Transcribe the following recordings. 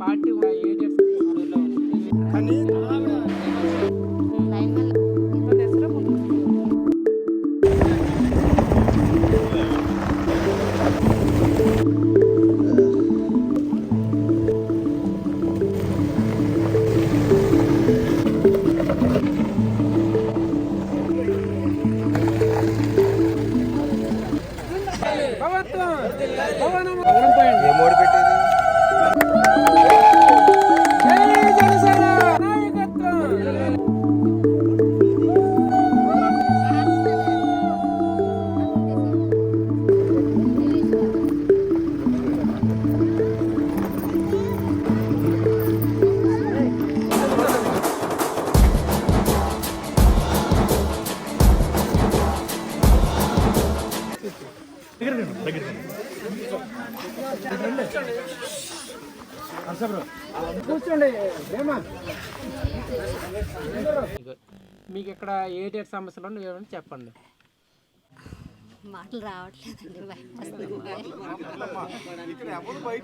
Party ఉన్నాయి ఊర్లో కానీ మీకు ఇక్కడ ఏడియట్ సమస్యలు ఉన్నాయి ఏమైనా చెప్పండి. మాటలు రావట్లేదండి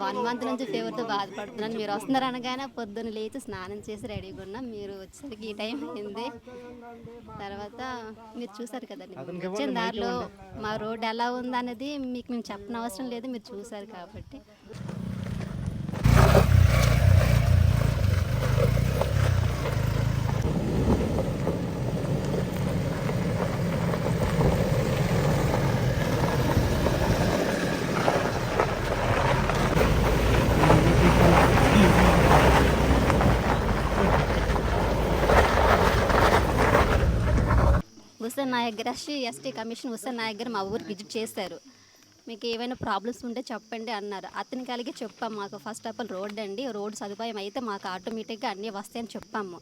వన్ మంత్ నుంచి ఫీవర్తో బాధపడుతున్నాను. మీరు వస్తున్నారు అనగానే పొద్దున్న లేచి స్నానం చేసి రెడీగా ఉన్నాం. మీరు వచ్చేసరికి ఈ టైం అయింది. తర్వాత మీరు చూసారు కదండి వచ్చిన దారిలో మా రోడ్ ఎలా ఉందనేది మీకు మేము చెప్పనవసరం అవసరం లేదు. మీరు చూసారు కాబట్టి. వస్తే నా దగ్గర ఎస్సీ ఎస్టీ కమిషన్ వస్తే నా దగ్గర మా ఊరికి విజిట్ చేశారు. మీకు ఏమైనా ప్రాబ్లమ్స్ ఉంటే చెప్పండి అన్నారు. అతనికి అలాగే చెప్పాం మాకు. ఫస్ట్ ఆఫ్ ఆల్ రోడ్ అండి. రోడ్ సదుపాయం అయితే మాకు ఆటోమేటిక్గా అన్నీ వస్తాయని చెప్పాము.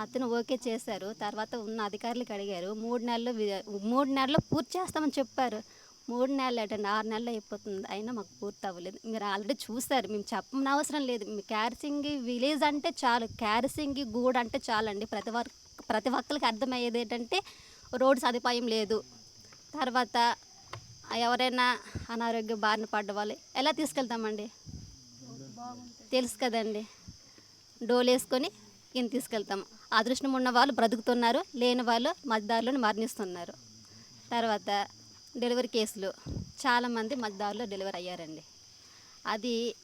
అతను ఓకే చేశారు. తర్వాత ఉన్న అధికారులకు అడిగారు. మూడు నెలలు వి- మూడు నెలలు పూర్తి చేస్తామని చెప్పారు. మూడు నెలలు అటండి ఆరు నెలలు అయిపోతుంది. అయినా మాకు పూర్తి అవ్వలేదు. మీరు ఆల్రెడీ చూశారు. మేము చెప్పని అవసరం లేదు. క్యారసింగి విలేజ్ అంటే చాలు. క్యారసింగి గూడ్ అంటే చాలండి. ప్రతి ఒక్క ప్రతి ఒక్కరికి అర్థమయ్యేది ఏంటంటే రోడ్ సదుపాయం లేదు. తర్వాత ఎవరైనా అనారోగ్య బారిన పడ్డ వాళ్ళు ఎలా తీసుకెళ్తామండి? తెలుసు కదండి డోలు వేసుకొని కింద తీసుకెళ్తాము అదృష్టం ఉన్న వాళ్ళు బ్రతుకుతున్నారు లేని వాళ్ళు మధ్యదారులను మరణిస్తున్నారు. తర్వాత డెలివరీ కేసులు. చాలామంది మధ్యదారులో డెలివరీ అయ్యారండి. అది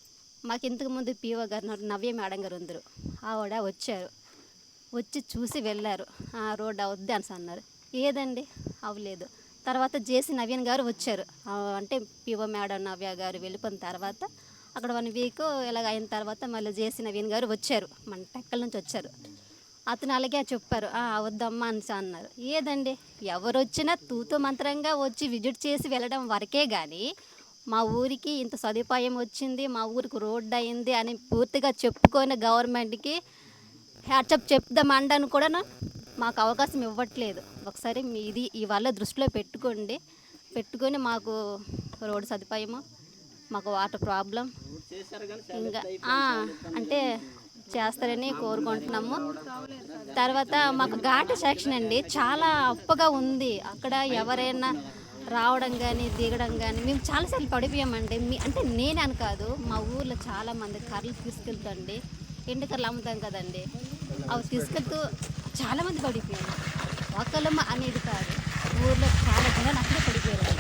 మాకు ఇంతకుముందు పీఓ గారు నవ్య మేడం గారు ఉందరు ఆవిడ వచ్చారు. వచ్చి చూసి వెళ్ళారు. ఆ రోడ్ అవుద్ది అని అన్నారు. ఏదండి? అవ్వలేదు. తర్వాత జేసీ నవీన్ గారు వచ్చారు. అంటే పివో మేడం నవ్య గారు వెళ్ళిపోయిన తర్వాత అక్కడ వన్ వీక్ ఇలాగ అయిన తర్వాత మళ్ళీ జేసీ నవీన్ గారు వచ్చారు. మన టెక్కల నుంచి వచ్చారు. అతను అలాగే చెప్పారు. "ఆ, అవద్దమ్మా అని అన్నారు. ఏదండి? ఎవరు వచ్చినా తూతు మంత్రంగా వచ్చి విజిట్ చేసి వెళ్ళడం వరకే కానీ మా ఊరికి ఇంత సదుపాయం వచ్చింది మా ఊరికి రోడ్డు అయింది అని పూర్తిగా చెప్పుకొని గవర్నమెంట్కి హ్యాట్సప్ చెప్దామండని కూడా మాకు అవకాశం ఇవ్వట్లేదు. ఒకసారి మీ ఇది ఇవాళ దృష్టిలో పెట్టుకోండి. పెట్టుకొని మాకు రోడ్డు సదుపాయము మాకు వాటర్ ప్రాబ్లం ఇంకా అంటే చేస్తారని కోరుకుంటున్నాము. తర్వాత మాకు ఘాటు సెక్షన్ అండి చాలా అప్పగా ఉంది. అక్కడ ఎవరైనా రావడం కానీ దిగడం కానీ మేము చాలాసార్లు పడిపోయామండి. మీ అంటే నేనని కాదు మా ఊర్లో చాలామంది కర్రలు తీసుకెళ్తాండి ఎండు కర్రలు అమ్ముతాం కదండి. అవి తీసుకెళ్తూ చాలా మంది పడిపోయారు. ఒకళ్ళమ్మ అనేది కాదు. ఊర్లో చాలా జనాలు అక్కడే పడిపోయారు.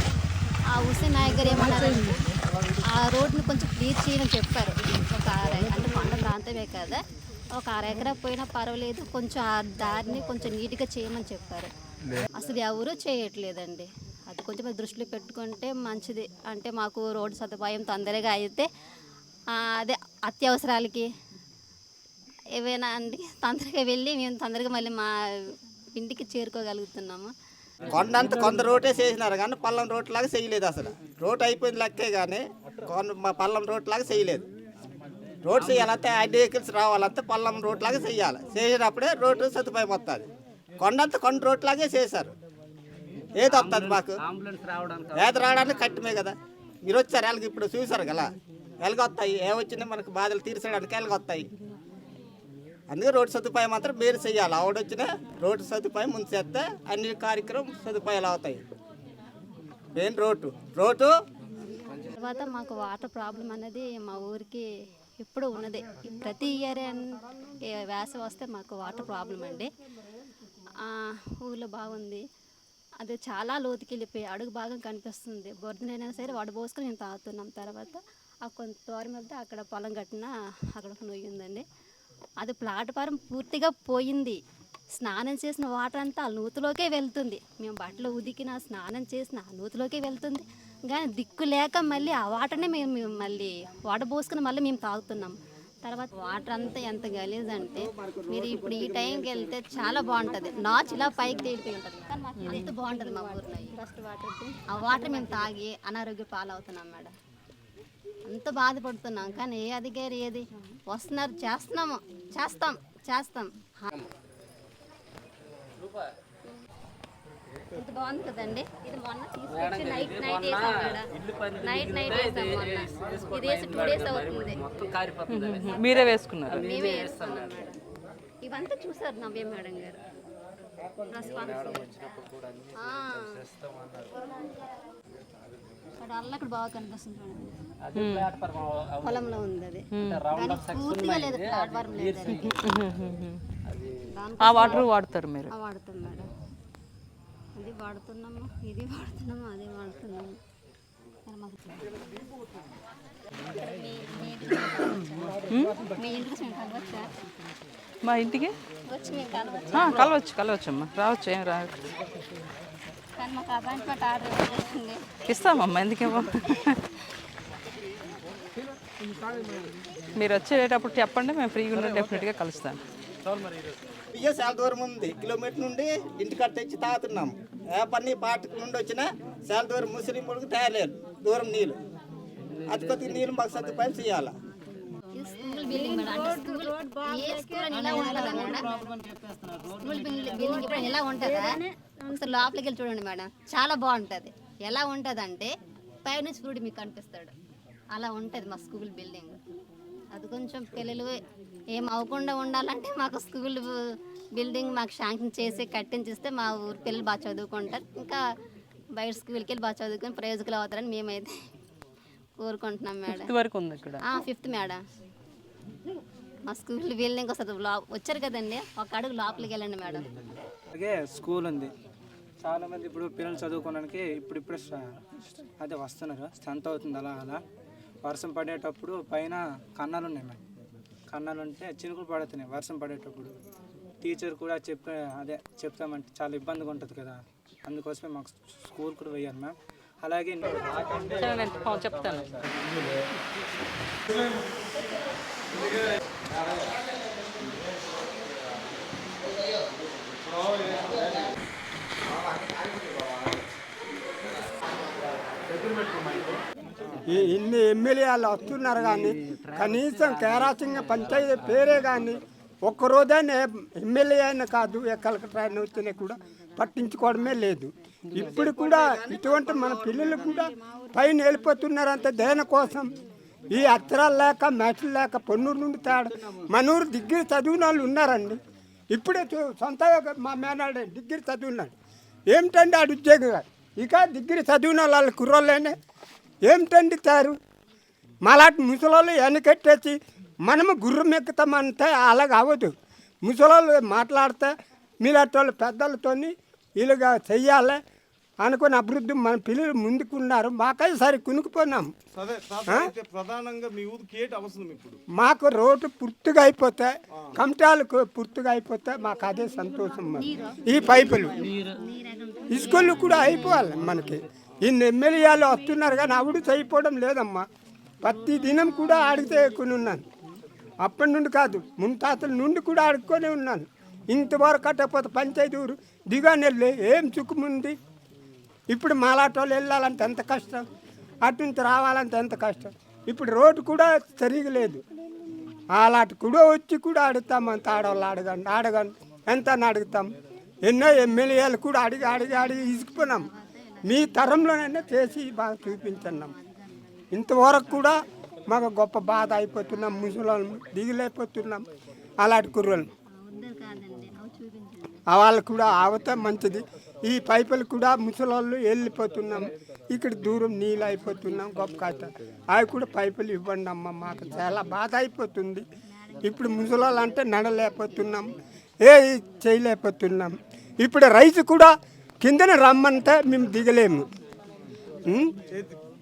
ఆ హుసేన్ నాయక్ గారు ఏమన్నారంటే ఆ రోడ్ని కొంచెం క్లియర్ చేయమని చెప్పారు. ఒక అర అంటే కొండ ప్రాంతమే కదా. ఒక అర ఎకరా పోయినా పర్వాలేదు. కొంచెం ఆ దారిని కొంచెం నీట్గా చేయమని చెప్పారు. అసలు ఎవరూ చేయట్లేదండి. అది కొంచెం దృష్టిలో పెట్టుకుంటే మంచిది. అంటే మాకు రోడ్డు సదుపాయం తొందరగా అయితే అదే అత్యవసరాలకి ఏవైనా అండి? తొందరగా వెళ్ళి మేము తొందరగా మళ్ళీ మా ఇంటికి చేరుకోగలుగుతున్నాము. కొండంత కొంత రోటే చేసినారు కానీ పల్లం రోడ్ లాగా చేయలేదు అసలు. రోడ్ అయిపోయింది లెక్కే కానీ మా పల్లం రోడ్ లాగా చేయలేదు. రోడ్ చేయాలంటే అన్ని వెహికల్స్ రావాలంటే పల్లం రోడ్ లాగా చేయాలి. చేసినప్పుడే రోడ్డు సదుపాయం వస్తుంది కొండంత కొండ రోడ్ లాగే చేశారు. ఏది వస్తుంది మాకు? ఏది రావడానికి కట్టమే కదా. మీరు వచ్చారు ఎలాగ ఇప్పుడు చూసారు కదా. ఎలాగొస్తాయి ఏమొచ్చినా మనకు బాధలు తీర్చడానికి ఎలాగొస్తాయి అందుకే రోడ్డు సదుపాయం మాత్రం మీరు చెయ్యాలి. ఆవిడొచ్చిన రోడ్డు సదుపాయం ముందు చేస్తే అన్ని కార్యక్రమం సదుపాయాలు అవుతాయి. Main road. రోడ్డు తర్వాత మాకు వాటర్ ప్రాబ్లం అనేది మా ఊరికి ఇప్పుడు ఉన్నదే. ప్రతి ఇయర్ వేసవి వస్తే మాకు వాటర్ ప్రాబ్లం అండి. ఊళ్ళో బాగుంది. అది చాలా లోతుకి వెళ్ళిపోయి అడుగు భాగం కనిపిస్తుంది. బొరదనైనా సరే వడబోసుకొని మేము తాగుతున్నాం. తర్వాత ఆ కొంత దూరం వెళ్తే అక్కడ పొలం కట్టిన అక్కడ ఒక నొయ్యి ఉందండి. అది ప్లాట్ఫారం పూర్తిగా పోయింది. స్నానం చేసిన వాటర్ అంతా ఆ నూతిలోకే వెళ్తుంది. మేము బట్టలు ఉదికిన స్నానం చేసిన ఆ నూతిలోకే వెళ్తుంది. కానీ దిక్కు లేక మళ్ళీ ఆ వాటర్నే మేము మళ్ళీ వడబోసుకుని మళ్ళీ మేము తాగుతున్నాం. తర్వాత వాటర్ అంతా ఎంత గలీజ్ అంటే మీరు ఇప్పుడు ఈ టైంకి వెళ్తే చాలా బాగుంటుంది. నాచ్ ఇలా పైకి తేలిపోయి ఉంటుంది. కానీ మాకు ఎంత బాగుంటుంది మా ఊర్లో ఫస్ట్ వాటర్ ఆ వాటర్ మేము తాగి అనారోగ్య పాలవుతున్నాం మేడం. అంత బాధపడుతున్నాం. కానీ ఏ అధికారి ఏది? వస్తున్నారు. చేస్తున్నాము. చేస్తాం. చేస్తాం. ఇంత బాగుంది కదండి. ఇది మొన్న తీసుకొచ్చి నైట్ నైట్ వేసాం నైట్ నైట్ వేసాం మొన్న. ఇది వేసి టూ డేస్ అవుతుంది. మీరే వేసుకున్నారు. మేమే వేస్తున్నాం మేడం. ఇవంతా చూసారు నవ్య మేడం గారు. అక్కడ అక్కడ బాగా కనిపిస్తుంది పొలంలో ఉంది అది పూర్తిగా లేదు ప్లాట్ఫారం లేదు ఆ వాటర్ వాడతారు మీరు. ఆ వాడుతాం మేడం అది వాడుతున్నాము ఇది వాడుతున్నాము అది వాడుతున్నాము మీ- ఇంట్రెస్ట్ ఇంటికి మా ఇంటికి? కలవచ్చు. కలవచ్చమ్మా. రావచ్చు ఏం రా ఇస్తామమ్మా ఎందుకేమో. మీరు వచ్చేటప్పుడు చెప్పండి మేము ఫ్రీగా ఉన్న డెఫినెట్గా కలుస్తాను ఇయ్యే చాలా దూరం ఉంది. కిలోమీటర్ నుండి ఇంటికాడ తెచ్చి తాగుతున్నాం. ఏ పని పాటకు నుండి వచ్చినా చాలా దూరం ముస్లిం పొడుగు తయారలేరు దూరం నీళ్ళు. అది కొద్దిగా నీళ్ళు మాకు సదుపాయం చేయాలి? బిల్డింగ్ మేడం అంటే స్కూల్ ఏ స్కూల్ అని ఇలా ఉంటుందా మేడం? స్కూల్ బిల్డింగ్ ఇప్పుడు ఎలా ఉంటుందా? ఒకసారి లోపలికి వెళ్ళి చూడండి మేడం. చాలా బాగుంటుంది. ఎలా ఉంటుంది అంటే పైనుంచి చూడు మీకు కనిపిస్తాడు. అలా ఉంటుంది మా స్కూల్ బిల్డింగ్. అది కొంచెం పిల్లలు ఏం అవ్వకుండా ఉండాలంటే మాకు స్కూల్ బిల్డింగ్ మాకు శాంక్షన్ చేసి కట్టించిస్తే మా ఊరు పిల్లలు బాగా చదువుకుంటారు. ఇంకా బయట స్కూల్కి వెళ్ళి బాగా చదువుకొని ప్రయోజకులు అవుతారని మేమైతే కోరుకుంటున్నాం మేడం. ఇది వరకు ఉంది ఇక్కడ. Fifth madam. మా స్కూల్ బిల్డింగ్ వస్తుంది లో- వచ్చారు కదండి ఒక అడుగు లోపలికి వెళ్ళండి మేడం. అలాగే స్కూల్ ఉంది. చాలా మంది ఇప్పుడు పిల్లలు చదువుకోవడానికి ఇప్పుడు ఇప్పుడు అదే వస్తున్నారు. స్ట్రెంత్ అవుతుంది అలా అలా. వర్షం పడేటప్పుడు పైన కన్నాలు ఉన్నాయి మేడం. కన్నాలు ఉంటే చినుకులు పడుతున్నాయి వర్షం పడేటప్పుడు. టీచర్ కూడా చెప్పే అదే చెప్తామంటే చాలా ఇబ్బందిగా ఉంటుంది కదా. అందుకోసమే మాకు స్కూల్ కూడా వేయాలి మ్యామ్. అలాగే చెప్తాను. ఇన్ని ఎమ్మెల్యేలు వస్తున్నారు కానీ కనీసం కేరాసింగ పంచాయతీ పేరే కానీ ఒక్కరోజైనా ఎమ్మెల్యే అయినా కాదు ఏ కలెక్టర్ అయినా వచ్చినా కూడా పట్టించుకోవడమే లేదు. ఇప్పుడు కూడా ఇటువంటి మన పిల్లలు కూడా పైన వెళ్ళిపోతున్నారంటే దేనికోసం ఈ అక్షరాలు లేక మ్యాథ్స్ లేక పొన్నూరు నుండి తేడా. మనూరు డిగ్రీ చదివిన వాళ్ళు ఉన్నారండి. ఇప్పుడే సొంత మా మేనాడు డిగ్రీ చదివినాడు. ఏమిటండి ఆడు ఉద్యోగం? ఇక డిగ్రీ చదివిన వాళ్ళ కుర్రోళ్ళేనే. ఏమిటండి తారు? మాలాంటి ముసలోళ్ళు వెనకెట్టేసి మనము గుర్రం ఎక్కుతామంటే అలాగ అవ్వదు. ముసలోళ్ళు మాట్లాడితే మీలాంటి వాళ్ళు పెద్దలతోని వీళ్ళుగా చెయ్యాలి. అనుకుని అభివృద్ధి మన పిల్లలు ముందుకున్నారు. మాకై సరి కునుకుపోయినాం. సరే తాత అయితే ప్రధానంగా మీ అవసరం ఇప్పుడు? మాకు రోడ్డు పూర్తిగా అయిపోతే కమటాలకు పూర్తిగా అయిపోతే మాకు అదే సంతోషం. ఈ పైపులు. ఇసుకలు కూడా అయిపోవాలి మనకి. ఇన్ని ఎమ్మెల్యేలు వస్తున్నారు కానీ అవిడు అయిపోవడం లేదమ్మా. ప్రతి దినం కూడా అడిగితే ఎక్కుని ఉన్నాను. అప్పటి నుండి కాదు ముంతాతల నుండి కూడా అడుక్కొని ఉన్నాను. ఇంతవరకు కట్టకపోతే పంచాయతీ ఊరు దిగానెళ్ళి ఏం చుక్కుముంది ఇప్పుడు మాలాటోళ్ళు వెళ్ళాలంటే ఎంత కష్టం? అటు నుంచి రావాలంటే ఎంత కష్టం? ఇప్పుడు రోడ్డు కూడా సరిగా లేదు. అలాంటి కూడా వచ్చి కూడా అడుగుతాం అంత ఆడవాళ్ళు అడగండి అడగండి. ఎంత అని అడుగుతాం. ఎన్నో ఎమ్మెల్యేలు కూడా అడిగి అడిగి అడిగి ఇసుకుపోయినాం. మీ తరంలోనైనా చేసి బాగా చూపించున్నాం ఇంతవరకు కూడా మాకు గొప్ప బాధ అయిపోతున్నాం. ముసలం దిగులైపోతున్నాం అలాంటి కుర్రలు వద్దరు వాళ్ళకు కూడా ఆవితే మంచిది. ఈ పైపులు కూడా ముసలోళ్ళు వెళ్ళిపోతున్నాం. ఇక్కడ దూరం నీళ్ళు అయిపోతున్నాం గొప్ప కథ. అవి కూడా పైపులు ఇవ్వండి అమ్మ మాకు చాలా బాధ అయిపోతుంది. ఇప్పుడు ముసలాళ్ళు అంటే నడలేకపోతున్నాం ఏ చేయలేకపోతున్నాం. ఇప్పుడు రైతు కూడా కిందన రమ్మంటే మేము దిగలేము.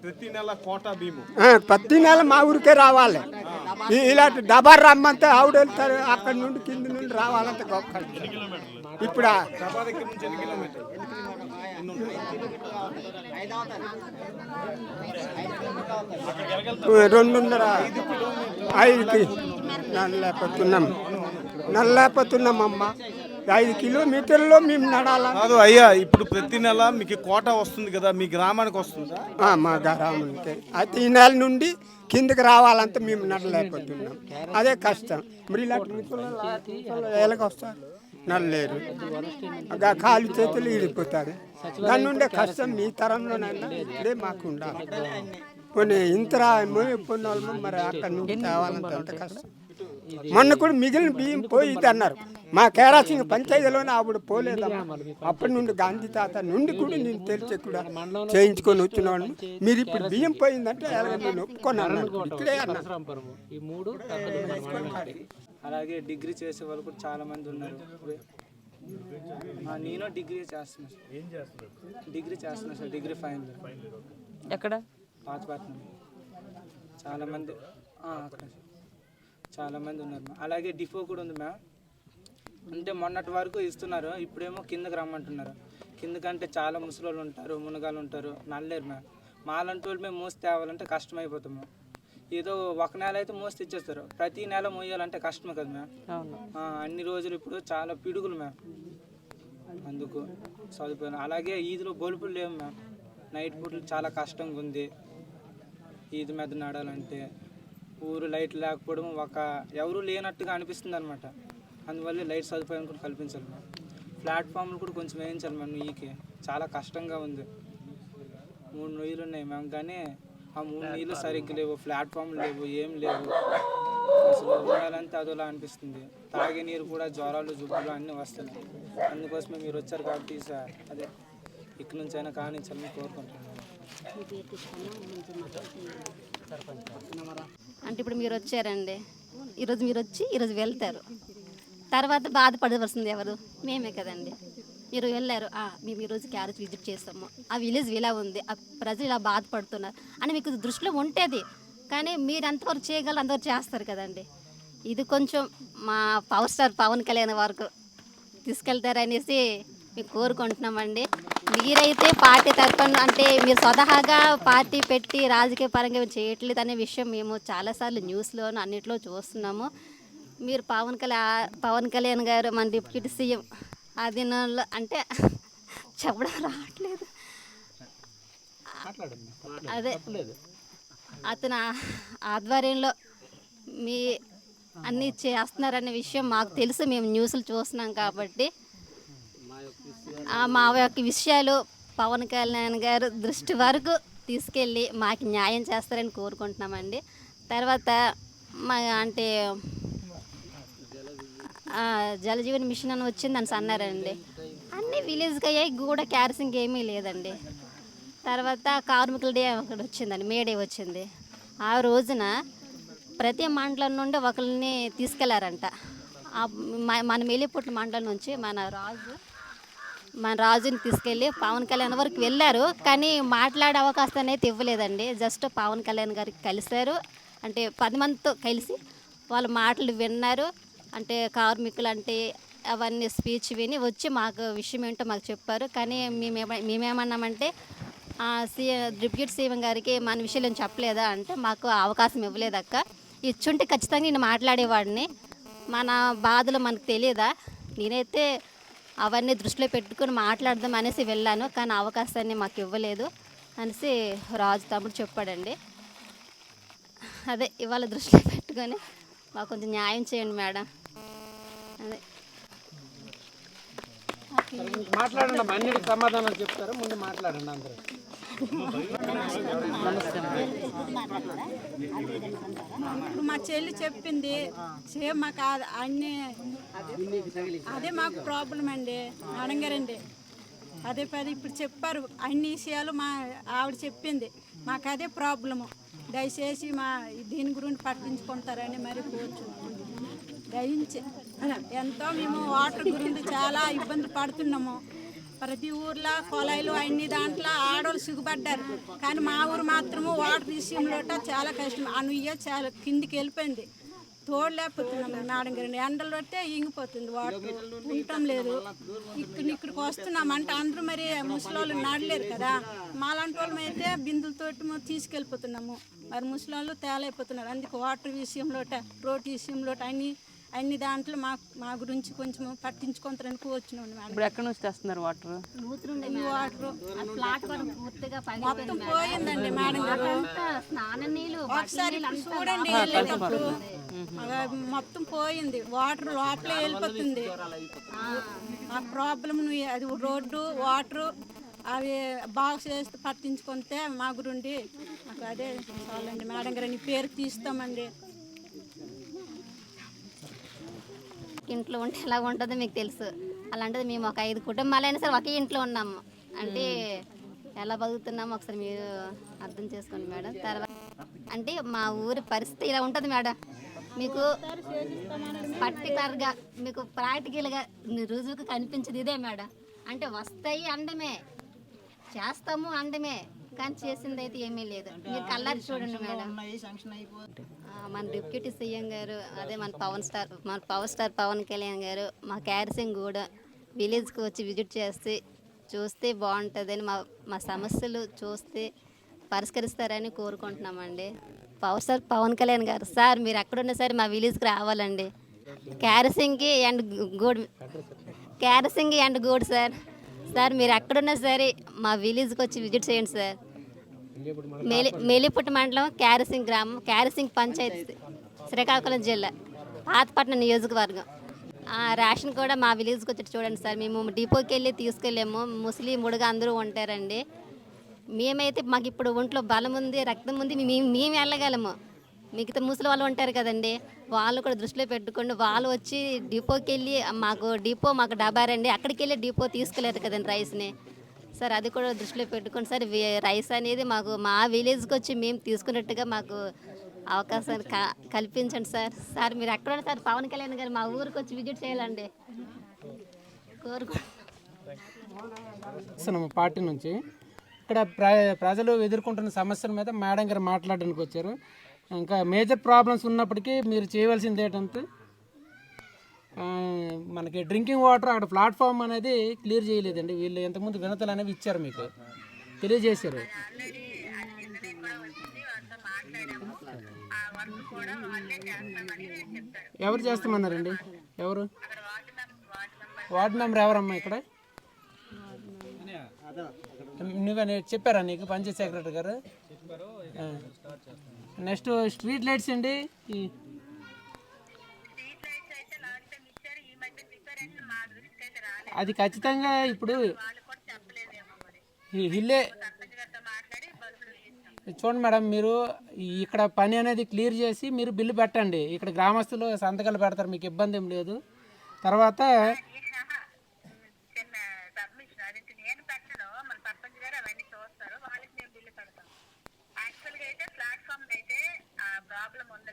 ప్రతి నెల కోటా భీము. ప్రతి నెల మా ఊరికే రావాలి. ఇలాంటి డబార్ రమ్మంటే ఆవిడ వెళ్తారు అక్కడ నుండి కింద నుండి రావాలంటే గొప్ప ఇప్పుడు రెండున్నర ఐదుకి నల్లపోతున్నాం. నల్లపోతున్నాం అమ్మ ఐదు కిలోమీటర్లో మేము నడాలా కాదు అయ్యా ఇప్పుడు ప్రతి నెల మీకు కోట వస్తుంది కదా మీ గ్రామానికి వస్తుందా? ఆ, మా గ్రామానికి అయితే ఈ నెల నుండి కిందకి రావాలంటే మేము నడలేకపోతున్నాం అదే కష్టం. మరి ఇలాంటి ముసలోళ్ళు ఎలాగ వస్తారు? నడలేరు ఆ కాలు చేతులు ఈడిపోతారు దాని నుండే కష్టం మీ తరంలోనైనా ఇదే మాకు ఉండాలి. కొన్ని ఇంతరా పోయిన వాళ్ళు మరి అక్కడ నుండి తేవాలంటే అంత కష్టం? మొన్న కూడా మిగిలిన బియ్యం పోయిద్ది అన్నారు. మా కేరాసింగ్ పంచాయతీలోనే ఆవిడ పోలేదమ్మా. అప్పటి నుండి గాంధీ తాత నుండి కూడా నేను తెలిసి కూడా చేయించుకొని వచ్చినవాడు మీరు ఇప్పుడు బియ్యం పోయిందంటే ఎలాగ నేను ఒప్పుకున్నాను ఇక్కడే అన్నా ఈ మూడు అలాగే డిగ్రీ చేసే వాళ్ళు కూడా చాలా మంది ఉన్నారు. ఆ, నేను డిగ్రీ చేస్తున్నా. డిగ్రీ చేస్తున్నా సార్ డిగ్రీ ఫైనల్. ఎక్కడ? పాతపట్నం. చాలా మంది ఆ, అక్కడ. చాలా మంది ఉన్నారు మ్యామ్. అలాగే డిపో కూడా ఉంది మ్యామ్. అంటే మొన్నటి వరకు ఇస్తున్నారు ఇప్పుడేమో కిందకి రమ్మంటున్నారు. కిందకంటే చాలా ముసలోళ్ళు ఉంటారు మునగాలు ఉంటారు నల్లేరు మ్యామ్. మాలంటి వాళ్ళు మేము మోసి తేవాలంటే కష్టం మ్యామ్. ఏదో ఒక నెల అయితే మోసి ఇచ్చేస్తారు. ప్రతి నెల మోయాలంటే కష్టమే కదా మ్యామ్. అన్ని రోజులు ఇప్పుడు చాలా పిడుగులు మ్యామ్. అందుకు చదువుకోను అలాగే ఈదిలో బొలుపులు లేవు మ్యామ్. నైట్ పూటలు చాలా కష్టంగా ఉంది ఈది మీద నడాలంటే ఊరు లైట్ లేకపోవడం ఒక ఎవరు లేనట్టుగా అనిపిస్తుంది అనమాట అందువల్ల లైట్ సదుపాయం కూడా కల్పించాలి మ్యామ్ ప్లాట్ఫామ్లు కూడా కొంచెం వేయించాలి మ్యామ్ నీకే. చాలా కష్టంగా ఉంది. మూడు నీళ్ళు ఉన్నాయి మ్యామ్ కానీ ఆ మూడు నీళ్ళు సరిగ్గా లేవు ప్లాట్ఫామ్లు లేవు ఏం లేవు. అసలు ఉండాలంటే అదోలా అనిపిస్తుంది. తాగే నీరు కూడా జ్వరాలు జుబ్బులు అన్నీ వస్తున్నాయి. అందుకోసమే మీరు వచ్చారు కాబట్టి సార్ అదే ఇక్కడి నుంచి అయినా కానించాలని కోరుకుంటున్నాను. అంటే ఇప్పుడు మీరు వచ్చారండి. ఈరోజు మీరు వచ్చి ఈరోజు వెళ్తారు. తర్వాత బాధపడవలసింది ఎవరు? మేమే కదండి. మీరు వెళ్ళారు. మేము ఈరోజు క్యారేజ్ విజిట్ చేస్తాము. ఆ విలేజ్ ఇలా ఉంది. ఆ ప్రజలు ఇలా బాధపడుతున్నారు అని మీకు దృష్టిలో ఉంటుంది. కానీ మీరు ఎంతవరకు చేయగలరు అంతవరకు చేస్తారు కదండి. ఇది కొంచెం మా పవర్ స్టార్ పవన్ కళ్యాణ్ వరకు తీసుకెళ్తారనేసి మేము కోరుకుంటున్నామండి. మీరైతే పార్టీ తరఫున అంటే మీరు స్వతహాగా పార్టీ పెట్టి రాజకీయ పరంగా చేయట్లేదు అనే విషయం మేము చాలాసార్లు న్యూస్లోను అన్నిట్లో చూస్తున్నాము. మీరు పవన్ కళ్యాణ్ పవన్ కళ్యాణ్ గారు మన డిప్యూటీ సీఎం ఆధీనంలో అంటే చెప్పడం రావట్లేదు. అదే అతను ఆధ్వర్యంలో మీ అన్నీ చేస్తున్నారనే విషయం మాకు తెలుసు. మేము న్యూస్లు చూస్తున్నాం కాబట్టి మా యొక్క విషయాలు పవన్ కళ్యాణ్ గారు దృష్టి వరకు తీసుకెళ్ళి మాకు న్యాయం చేస్తారని కోరుకుంటున్నామండి. తర్వాత మా అంటే జలజీవన్ మిషన్ అని వచ్చింది అని అన్నారండి. అన్నీ విలేజ్కి అయ్యాయి కూడా క్యారసింగ్ ఏమీ లేదండి. తర్వాత కార్మికుల డే ఒకటి వచ్చిందండి మే డే వచ్చింది. ఆ రోజున ప్రతి మండలం నుండి ఒకరిని తీసుకెళ్ళారంట. మనం వెళ్ళిపోట్ల మండలం నుంచి మన రాజు మన రాజుని తీసుకెళ్ళి పవన్ కళ్యాణ్ వరకు వెళ్ళారు. కానీ మాట్లాడే అవకాశాన్ని అయితే ఇవ్వలేదండి. జస్ట్ పవన్ కళ్యాణ్ గారికి కలిశారు. అంటే పది మందితో కలిసి వాళ్ళ మాటలు విన్నారు. అంటే కార్మికులు అంటే అవన్నీ స్పీచ్ విని వచ్చి మాకు విషయం ఏంటో మాకు చెప్పారు. కానీ మేమే మేమేమన్నామంటే ఆ, సీ డిప్యూటీ సీఎం గారికి మన విషయాలు ఏం చెప్పలేదా అంటే మాకు అవకాశం ఇవ్వలేదక్క ఇచ్చుంటే ఖచ్చితంగా నేను మాట్లాడేవాడిని. మన బాధలు మనకు తెలియదా? నేనైతే అవన్నీ దృష్టిలో పెట్టుకుని మాట్లాడదాం అనేసి వెళ్ళాను కానీ అవకాశాన్ని మాకు ఇవ్వలేదు అనేసి రాజు తమ్ముడు చెప్పాడండి. అదే ఇవాళ దృష్టిలో పెట్టుకొని మాకు కొంచెం న్యాయం చేయండి మేడం. అదే. మాట్లాడండి అమ్మా, అన్నిటికి సమాధానాలు చెప్తారు ముందు మాట్లాడండి అందరూ. ఇప్పుడు మా చెల్లి చెప్పింది సేమ్ మాకు అన్ని అదే మాకు ప్రాబ్లం అండి అడగరండి. అదే పది ఇప్పుడు చెప్పారు అన్ని విషయాలు మా ఆవిడ చెప్పింది. మాకు అదే ప్రాబ్లము దయచేసి మా దీని గురించి పట్టించుకుంటారని మరి కూర్చున్నాము దయించి ఎంతో మేము వాటర్ గురించి చాలా ఇబ్బంది పడుతున్నాము. ప్రతి ఊర్లో కొలాయిలు అన్ని దాంట్లో ఆడవాళ్ళు సిగ్గుపడ్డారు. కానీ మా ఊరు మాత్రము వాటర్ విషయంలో చాలా కష్టం. అనుయ్య చాలా కిందికి వెళ్ళిపోయింది. తోడలేకపోతున్నాం మేడం గారు ఎండలు పడితే ఇంగిపోతుంది వాటర్. ఉండటం లేదు. ఇక్కడ ఇక్కడికి వస్తున్నాం అంటే అందరూ మరి ముసలి నాడలేరు కదా. మాలాంటి వాళ్ళం అయితే బిందులతోటి తీసుకెళ్ళిపోతున్నాము. మరి ముసలి వాళ్ళు తేలైపోతున్నారు. అందుకే వాటర్ విషయంలో రోడ్ విషయంలో అన్నీ అన్ని దాంట్లో మా మా గురించి కొంచెం పట్టించుకుంటారని వచ్చినాం మేడం. ఇప్పుడు ఎక్కడి నుంచి తెస్తున్నారు వాటర్? వాటర్ పూర్తిగా మొత్తం పోయిందండి మేడం. గారు స్నానం నీళ్ళు ఒకసారి ఇప్పుడు చూడండి వెళ్ళేటప్పుడు. అలా మొత్తం పోయింది. వాటర్ లోపలే వెళ్ళిపోతుంది. ఆ. ప్రాబ్లం అది రోడ్డు వాటర్ అవి బాగా చేస్తే పట్టించుకుంటే మా గురుండి మాకు అదే చాలండి. మేడం గారు నీ పేరు తీస్తామండి. ఇంట్లో ఉంటే ఎలా ఉంటుందో మీకు తెలుసు. అలాంటిది మేము ఒక ఐదు కుటుంబాలైనా సరే ఒకే ఇంట్లో ఉన్నాము అంటే ఎలా బతుకుతున్నామో ఒకసారి మీరు అర్థం చేసుకోండి మేడం. తర్వాత అంటే మా ఊరి పరిస్థితి ఇలా ఉంటుంది మేడం. మీకు పర్టికులర్గా మీకు ప్రాక్టికల్గా రుజువుకు కనిపించేది ఇదే మేడం. అంటే వస్తాయి అండమే చేస్తాము అండమే కానీ చేసింది అయితే ఏమీ లేదు. మీరు కళ్ళారి చూడండి మేడం. మన డిప్యూటీ సీఎం గారు అదే మన పవన్ స్టార్ మన పవర్ స్టార్ పవన్ కళ్యాణ్ గారు మా క్యారసింగ్ కూడా విలేజ్కి వచ్చి విజిట్ చేస్తే చూస్తే బాగుంటుందని మా మా సమస్యలు చూస్తే పరిష్కరిస్తారని కోరుకుంటున్నామండి. Power star Pawan Kalyan garu sir మీరు ఎక్కడున్నా సరే మా విలేజ్కి రావాలండి. క్యారసింగ్కి అండ్ గూడ్ క్యారసింగ్ అండ్ గూడ్ సార్. సార్ మీరు ఎక్కడున్నా సరే మా విలేజ్కి వచ్చి విజిట్ చేయండి సార్. మేలి మేలిపుట్ట మండలం క్యారసింగ్ గ్రామం క్యారసింగ్ పంచాయతీ శ్రీకాకుళం జిల్లా పాతపట్నం నియోజకవర్గం. రేషన్ కూడా మా విలేజ్కి వచ్చి చూడండి సార్. మేము డిపోకి వెళ్ళి తీసుకెళ్ళాము. ముస్లిం ముడుగా అందరూ ఉంటారండి. మేమైతే మాకు ఇప్పుడు ఒంట్లో బలం ఉంది రక్తం ఉంది మేము మేము వెళ్ళగలము. మిగతా ముసలి వాళ్ళు ఉంటారు కదండి వాళ్ళు కూడా దృష్టిలో పెట్టుకోండి. వాళ్ళు వచ్చి డిపోకి వెళ్ళి మాకు డిపో మాకు డబారండి అక్కడికి వెళ్ళి డిపో తీసుకోలేదు కదండి రైస్ని సార్ అది కూడా దృష్టిలో పెట్టుకోండి. సార్ రైస్ అనేది మాకు మా విలేజ్కి వచ్చి మేము తీసుకున్నట్టుగా మాకు అవకాశాన్ని క- కల్పించండి సార్. సార్ మీరు ఎక్కడ సార్ పవన్ కళ్యాణ్ గారు మా ఊరికి వచ్చి విజిట్ చేయాలండి. కోరుకో పార్టీ నుంచి. ఇక్కడ ప్ర ప్రజలు ఎదుర్కొంటున్న సమస్యల మీద మేడం గారు మాట్లాడడానికి వచ్చారు. ఇంకా మేజర్ ప్రాబ్లమ్స్ ఉన్నప్పటికీ మీరు చేయవలసింది ఏంటంటే మనకి డ్రింకింగ్ వాటర్ అక్కడ ప్లాట్ఫామ్ అనేది క్లియర్ చేయలేదండి. వీళ్ళు ఇంతకుముందు వినతలు అనేవి ఇచ్చారు మీకు. తెలియజేశారు. ఎవరు చేస్తామన్నారండి? ఎవరు? వార్డు మెంబర్ ఎవరమ్మా ఇక్కడ? నువ్వే చెప్పారా నీకు? పంచాయత్ సెక్రటరీ గారు? నెక్స్ట్ స్ట్రీట్ లైట్స్ అండి. ఈ- అది ఖచ్చితంగా ఇప్పుడు ఈ హిల్లే చూడండి మేడం మీరు ఇక్కడ పని అనేది క్లియర్ చేసి మీరు బిల్లు పెట్టండి. ఇక్కడ గ్రామస్తులు సంతకాలు పెడతారు మీకు ఇబ్బంది ఏం లేదు. తర్వాత చిన్న సబ్మిషన్ అది నేను పెట్టను మన సర్పంచ్ గారు అవన్నీ చూస్తారు వాళ్ళకి మేము బిల్లు పెడతాం యాక్చువల్గా అయితే ప్లాట్ఫామ్ అయితే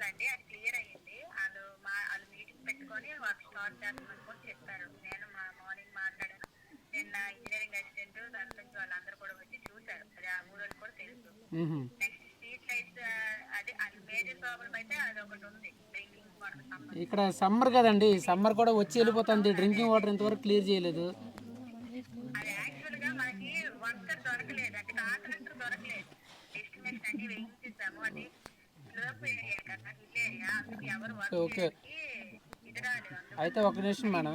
ఉందండి అది క్లియర్ అయ్యింది. వాళ్ళు మా వాళ్ళు మీటింగ్ పెట్టుకొని వర్క్ స్టార్ట్ చేస్తామని కూడా చెప్పారు. నేను మా మార్నింగ్ మాట్లాడాను. నిన్న ఇంజనీరింగ్ అసిస్టెంట్ సర్పంచ్ వాళ్ళందరూ కూడా వచ్చి చూశారు. అది ఆ ఊళ్ళో కూడా తెలుసు. నెక్స్ట్ స్ట్రీట్ లైట్స్ అది అది మేజర్ ప్రాబ్లం అయితే అది ఒకటి ఉంది. డ్రింకింగ్ వాటర్ సంబంధించి. ఇక్కడ సమ్మర్ కదండి సమ్మర్ కూడా వచ్చి వెళ్ళిపోతుంది. డ్రింకింగ్ వాటర్ ఇంతవరకు క్లియర్ చేయలేదు. అది యాక్చువల్గా మనకి వర్కర్ దొరకలేదు. అంటే కాంట్రాక్టర్ దొరకలేదు. ఎస్టిమేషన్ అన్ని వేయించేసాము. అది ఓకే. అయితే ఒక నిమిషం మేడం.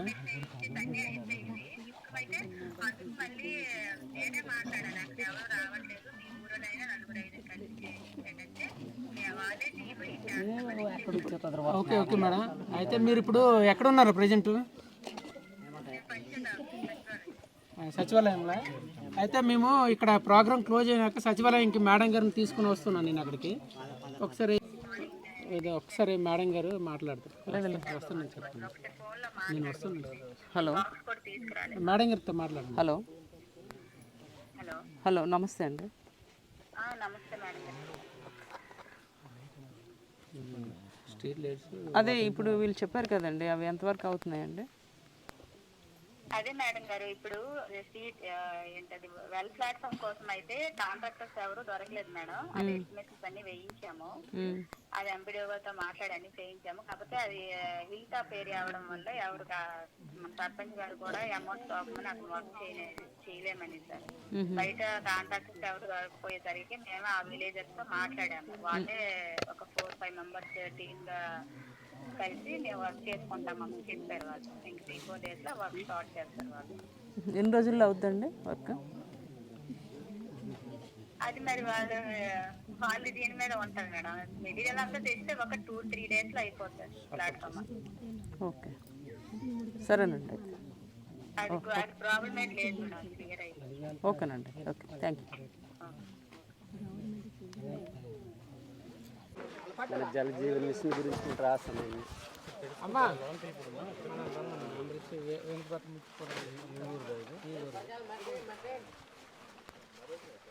Okay okay madam. అయితే మీరు ఇప్పుడు ఎక్కడ ఉన్నారు ప్రజెంట్ సచివాలయంలో? అయితే మేము ఇక్కడ ప్రోగ్రామ్ క్లోజ్ అయినాక సచివాలయంకి మేడం గారిని తీసుకుని వస్తున్నాను నేను అక్కడికి. ఒకసారి ఏదో ఒకసారి మేడం గారు మాట్లాడతారు. వస్తున్నాను నేను వస్తున్నాను హలో. మేడం గారితో మాట్లాడండి. హలో. హలో. నమస్తే అండి. ఆ, నమస్తే మేడం గారు. అదే ఇప్పుడు వీళ్ళు చెప్పారు కదండి అవి ఎంతవరకు అవుతున్నాయండి? అదే మేడం గారు ఇప్పుడు సీట్ ఏంటది వెల్ ప్లాట్ఫామ్ కోసం అయితే కాంట్రాక్టర్స్ ఎవరు దొరకలేదు మేడం. అది ఎస్టిమేషన్స్ అన్ని వేయించాము. అది ఎంపీడీఓతో మాట్లాడి అన్ని చేయించాము. కాకపోతే అది హిల్ టాప్ ఏరియా అవడం వల్ల ఎవరు సర్పంచ్ గారు కూడా అమౌంట్ తోకమని అక్కడ వర్క్ చేయలే చేయలేమని సార్. బయట కాంట్రాక్టర్స్ ఎవరు దొరకపోయేసరికి మేము ఆ విలేజర్స్తో మాట్లాడాము. వాళ్ళే ఒక ఫోర్ ఫైవ్ మెంబర్స్ టీమ్గా కలిసి వర్క్ చేసుకుంటామని చెప్పారు వాళ్ళు. ఇంక త్రీ ఫోర్ డేస్లో వర్క్ స్టార్ట్ చేస్తారు వాళ్ళు. ఎన్ని రోజుల్లో అవుద్దండి వర్క్ అది మరి వాళ్ళు వాళ్ళు దీని మీద ఉంటారు మేడం. మెటీరియల్ అంతా తెస్తే ఒక టూ త్రీ డేస్లో అయిపోతుంది ప్లాట్ఫామ్ ఓకే. సరేనండి అది అది ప్రాబ్లం ఏం లేదు మేడం క్లియర్ అయిపోయింది. ఓకేనండి. Okay. Thank you Jal Jeevan machine గురించి రాస్తాను అమ్మా. క్యారసింగ్ ఇది ఇచ్చి కూడా మీరు అక్కడికి మీకు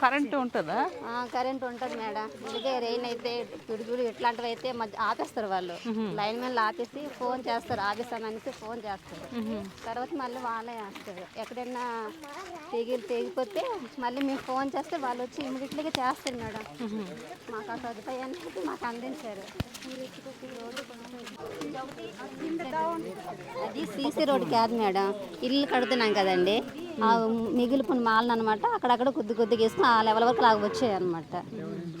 కరెంట్ ఉంటుందా? ఆ, కరెంట్ ఉంటుంది మేడం. ఇదిగే రెయిన్ అయితే పిడుగులు ఇట్లాంటివి అయితే మధ్య ఆపేస్తారు వాళ్ళు. లైన్ మీద ఆపేసి ఫోన్ చేస్తారు ఆపేస్తామనేసి ఫోన్ చేస్తారు. తర్వాత మళ్ళీ వాళ్ళే వేస్తారు. ఎక్కడైనా తెగి తెగిపోతే మళ్ళీ మేము ఫోన్ చేస్తే వాళ్ళు వచ్చి ఇమీడియట్లీగా చేస్తారు మేడం. మాకు ఆ సదుపాయాన్ని మాకు అందించారు. అది సీసీ రోడ్ కాదు మేడం. ఇల్లు కడుతున్నాం కదండి. ఆ మిగిలిపోయిన మాలను అనమాట అక్కడక్కడ కొద్ది కొద్దిగా వేసుకుని ఆ లెవెల్ వరకు లాగా వచ్చాయి అనమాట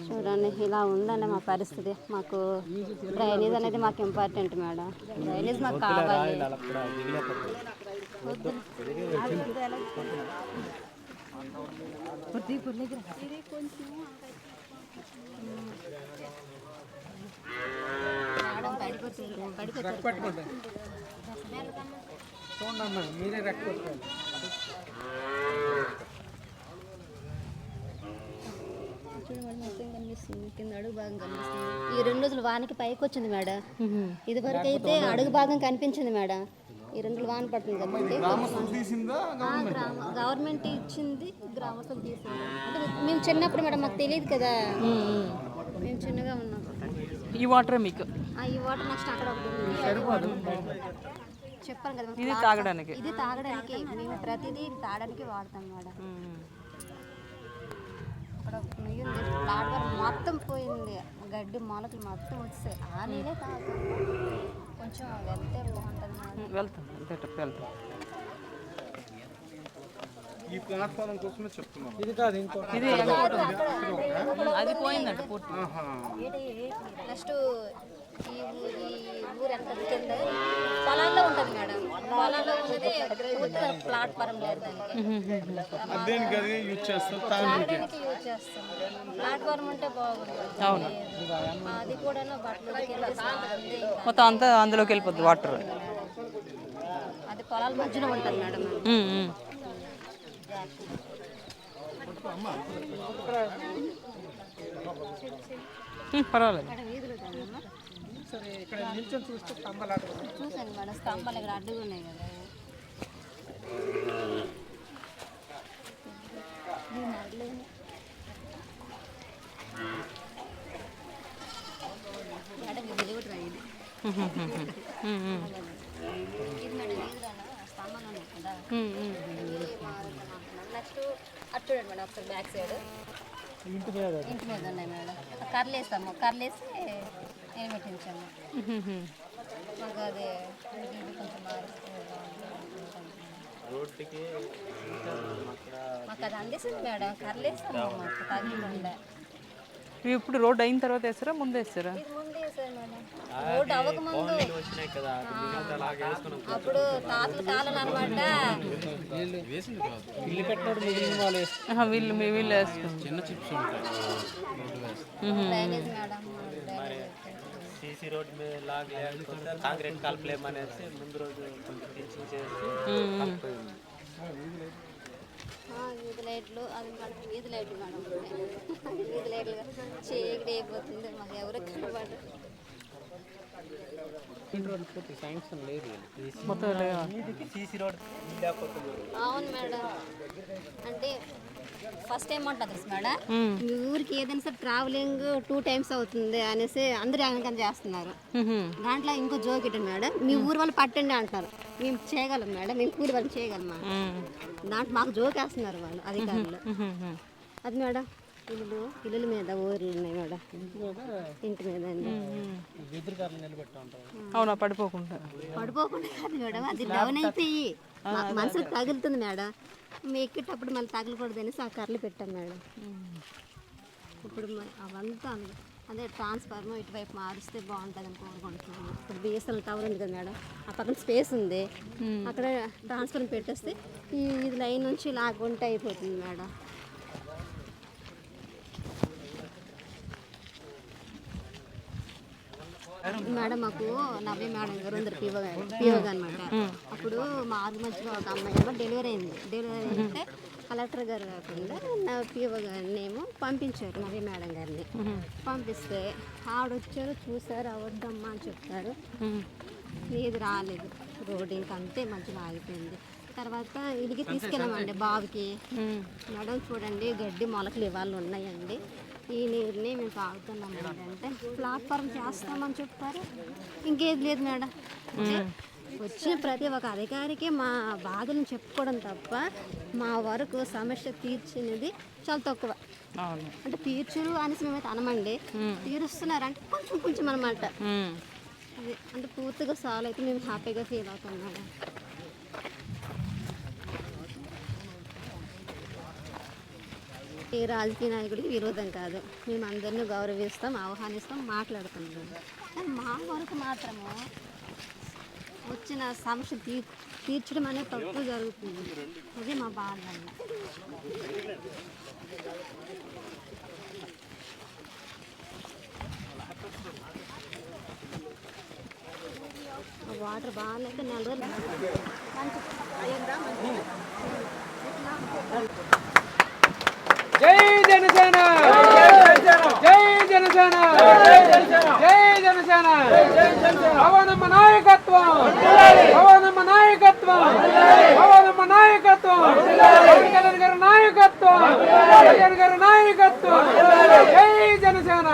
చూడండి ఇలా ఉందండి మా పరిస్థితి. మాకు డ్రైనేజ్ అనేది మాకు ఇంపార్టెంట్ మేడం. డ్రైనేజ్ మాకు కావాలి. మేడం పడిపోతుంది మీరే రెక్క చూడండి మొత్తం కనిపిస్తుంది కింద అడుగు భాగం కనిపిస్తుంది ఈ రెండు రోజులు వానికి పైకి వచ్చింది మేడం ఇది వరకు అయితే అడుగు భాగం కనిపించింది మేడం ఈ రెండు రోజులు వాన పడుతుంది కాబట్టి గవర్నమెంట్ ఇచ్చింది గ్రామస్తులు తీసింది అంటే మేము చిన్నప్పుడు మేడం మాకు తెలియదు కదా మేము చిన్నగా ఉన్నాం ఈ వాటరే మీకు. ఆ, ఈ వాటర్ నెక్స్ట్ అక్కడ ఒకటి చెప్పాను కదా ఇది తాగడానికి. ఇది తాగడానికి. మేము ప్రతిదీ తాగడానికి వాడతాం మేడం. అక్కడ నుయ్యి ప్లాట్ఫామ్ మొత్తం పోయింది. గడ్డి మొలకలు మొత్తం వచ్చాయి. ఆ నీళ్ళే తాగుతాం. కొంచెం వెళ్తే బాగుంటుంది. వెళ్తాం. అంతే వెళ్తాం. ఈ ప్లాట్ఫారం కోసమే చెప్తున్నాను ఇది కాదు ఇంకో. ఇది అది పోయిందండి పూర్తి. నెక్స్ట్ ఈ ఊరు ఎంత కింద? పొలాల్లో ఉంటుంది మేడం. పొలాల్లో ఉన్నది పూర్తిగా ప్లాట్ఫారం లేదు దానికి. దేనికి అది యూజ్ చేస్తారు? తాగడానికి యూజ్ చేస్తాం ప్లాట్ఫారం ఉంటే బాగుంటుంది. అవును. అది కూడా మొత్తం అంతా అందులోకి వెళ్ళిపోద్ది వాటర్. అది పొలాల మధ్యలో ఉంటుంది మేడం పర్వాలేదు ఇక్కడ వీధులు ఉంటాయమ్మా సరే ఇక్కడ నిల్చొని చూస్తే స్తంభాలు చూసాను మేడం స్తంభాలు ఇక్కడ అడ్డుగా ఉన్నాయి కదా. స్తంభాలు ఉన్నాయి కదా. నెక్స్ట్ అటు చూడండి మేడం ఒకసారి బ్యాక్ సైడ్. ఇంటి మీద ఇంటి మీద ఉన్నాయి మేడం. కర్రలు వేస్తాము. కర్రలు వేసి నిలబెట్టించాము మాకు అది కొంచెం మాకు అది అందిస్తుంది మేడం. కర్రలు వేస్తాము మాకు ఇవి ఇప్పుడు రోడ్ అయిన తర్వాత వేస్తారా? ముందు వేస్తారా? మేడం రోడ్డు అవ్వక ముందు వచ్చినాయి కదా అలాగే వేసుకున్నాం అప్పుడు తాతల కాలం అనమాట వాళ్ళు మీ వీళ్ళు వేసుకుంటారు. చిన్న చిప్స్ ఉంటాయి. డ్రైనేజ్ మేడం సీసీ రోడ్ మీద లాగా కాంక్రీట్ కలపలేమనేసి ముందు రోజు కొంచెం చేసి వీధి లైట్లు అది మేడం వీధి లైట్లు మేడం. వీధి లైట్లు చీకటి అయిపోతుంది. మాకు ఎవరు పూర్తి శాంక్షన్ లేదు మొత్తం లేవా? సీసీ రోడ్ లేకపోతే అవును మేడం. అంటే ఫస్ట్ టైం ఉంటుంది తెలుసు మేడం? మీ ఊరికి ఏదైనా సరే ట్రావెలింగ్ టూ టైమ్స్ అవుతుంది అనేసి అందరూ వెనకం చేస్తున్నారు. దాంట్లో ఇంకో జోక్ ఏంటంటే మేడం? మీ ఊరు వాళ్ళు పట్టండి అంటున్నారు. మేము చేయగలం మేడం మేము కూలి వాళ్ళు చేయగలమా? దాంట్లో మాకు జోక్ వేస్తున్నారు వాళ్ళు అధికారులు. అది మేడం. ఇల్లు ఇల్లుల మీద ఊర్లు ఉన్నాయి మేడం. ఇంటి మీద అవునా పడిపోకుండా. పడిపోకుండా కాదు మేడం అది డౌన్ అయిపోయి మ- మనసుకు తగులుతుంది మేడం. మేము ఎక్కేటప్పుడు మళ్ళీ తగలకూడదు అనేసి ఆ కర్రలు పెట్టాం మేడం. ఇప్పుడు మ- అవంతా అదే ట్రాన్స్ఫార్మర్ ఇటువైపు మారిస్తే బాగుంటుంది అని కోరుకుంటున్నాను ఇప్పుడు బిఎస్ఎల్ టవర్ ఉంది కదా మేడం ఆ పక్కన స్పేస్ ఉంది. అక్కడ ట్రాన్స్ఫార్మర్ పెట్టేస్తే ఈ ఇది లైన్ నుంచి లాగుంటే అయిపోతుంది మేడం. మేడం మాకు నవ్య మేడం గారు. అందరు గారు పిఓ అనమాట అప్పుడు మా ఆరు మధ్యలో ఒక అమ్మాయి ఏమో డెలివరీ అయింది. డెలివరీ అయితే కలెక్టర్ గారు కాకుండా నా పిఓ గారిని ఏమో పంపించారు నవ్య మేడం గారిని. పంపిస్తే ఆడొచ్చారు చూసారు అవద్దమ్మా అని చెప్తారు. ఏది రాలేదు. రోడ్ ఇంకా అంతే మధ్యలో ఆగిపోయింది. తర్వాత ఇదికి తీసుకెళ్ళామండి బావికి. మేడం చూడండి గడ్డి మొలకలు ఇవాళ ఉన్నాయండి. ఈ నీరుని మేము తాగుతున్నాం అంటే ప్లాట్ఫారం చేస్తామని చెప్తారు. ఇంకేది లేదు మేడం. వచ్చిన ప్రతి ఒక్క అధికారికి మా బాధలను చెప్పుకోవడం తప్ప మా వరకు సమస్య తీర్చినది చాలా తక్కువ. అంటే తీర్చురు అనేసి మేమైతే అనమండి. తీరుస్తున్నారంటే కొంచెం కొంచెం అనమాట. అంటే పూర్తిగా సాల్వ్ అయితే మేము హ్యాపీగా ఫీల్ అవుతాం మేడం. ఏ రాజకీయ నాయకుడికి విరోధం కాదు. మేము అందరినీ గౌరవిస్తాం ఆహ్వానిస్తాం మాట్లాడుతున్నాం కానీ మా వరకు మాత్రము వచ్చిన సమస్య తీ తీర్చడం అనేది తప్పు జరుగుతుంది. అదే మా బాధ. వాటర్ బాగా నెల రోజులు మంచి అయ్యిందా మంచి జై జనసేన జై జనసేన జై జనసేన పవనమ్మ నాయకత్వం పవనమ్మ నాయకత్వం పవనమ్మ నాయకత్వం పవన్ కళ్యాణ్ గారి నాయకత్వం కళ్యాణ్ గారి నాయకత్వం జై జనసేన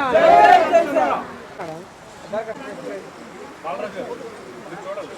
చూడాలి